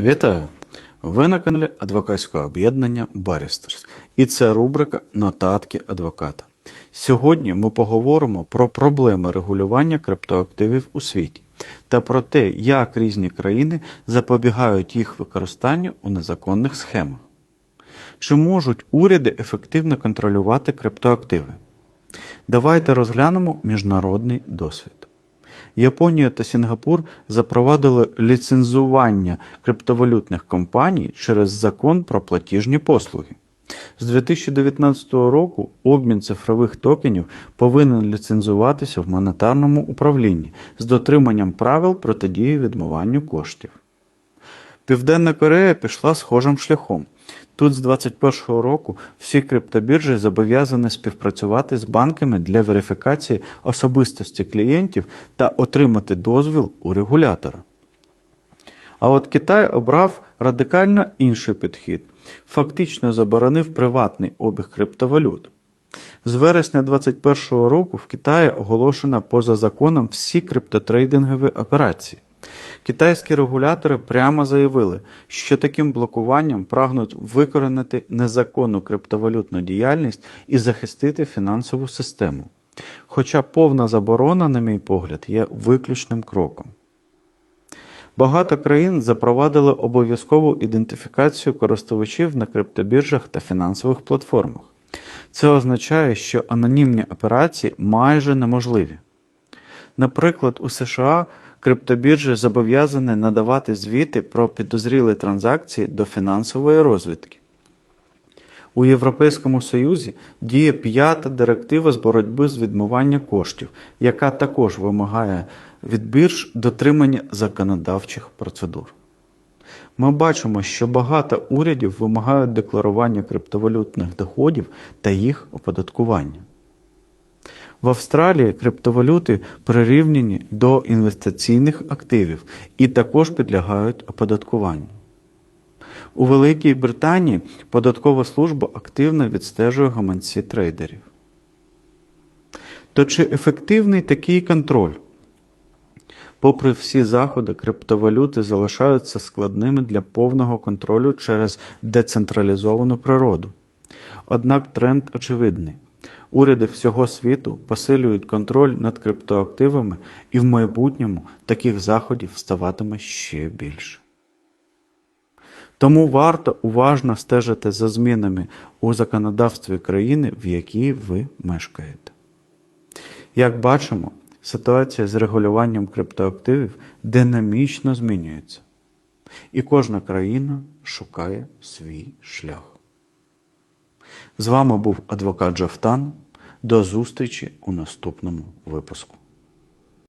Вітаю! Ви на каналі адвокатського об'єднання Барістерс. І це рубрика Нотатки адвоката. Сьогодні ми поговоримо про проблеми регулювання криптоактивів у світі та про те, як різні країни запобігають їх використанню у незаконних схемах. Чи можуть уряди ефективно контролювати криптоактиви? Давайте розглянемо міжнародний досвід. Японія та Сінгапур запровадили ліцензування криптовалютних компаній через закон про платіжні послуги. З 2019 року обмін цифрових токенів повинен ліцензуватися в монетарному управлінні з дотриманням правил протидії відмиванню коштів. Південна Корея пішла схожим шляхом. Тут з 2021 року всі криптобіржі зобов'язані співпрацювати з банками для верифікації особистості клієнтів та отримати дозвіл у регулятора. А от Китай обрав радикально інший підхід, фактично заборонив приватний обіг криптовалют. З вересня 2021 року в Китаї оголошено поза законом всі криптотрейдингові операції. Китайські регулятори прямо заявили, що таким блокуванням прагнуть викоренити незаконну криптовалютну діяльність і захистити фінансову систему. Хоча повна заборона, на мій погляд, є виключним кроком. Багато країн запровадили обов'язкову ідентифікацію користувачів на криптобіржах та фінансових платформах. Це означає, що анонімні операції майже неможливі. Наприклад, у США криптобіржі зобов'язані надавати звіти про підозрілі транзакції до фінансової розвідки. У Європейському Союзі діє п'ята директива з боротьби з відмивання коштів, яка також вимагає від бірж дотримання законодавчих процедур. Ми бачимо, що багато урядів вимагають декларування криптовалютних доходів та їх оподаткування. В Австралії криптовалюти прирівняні до інвестиційних активів і також підлягають оподаткуванню. У Великій Британії податкова служба активно відстежує гаманці трейдерів. То чи ефективний такий контроль? Попри всі заходи, криптовалюти залишаються складними для повного контролю через децентралізовану природу. Однак тренд очевидний. Уряди всього світу посилюють контроль над криптоактивами, і в майбутньому таких заходів ставатиме ще більше. Тому варто уважно стежити за змінами у законодавстві країни, в якій ви мешкаєте. Як бачимо, ситуація з регулюванням криптоактивів динамічно змінюється, і кожна країна шукає свій шлях. З вами був адвокат Жовтан. До зустрічі у наступному випуску.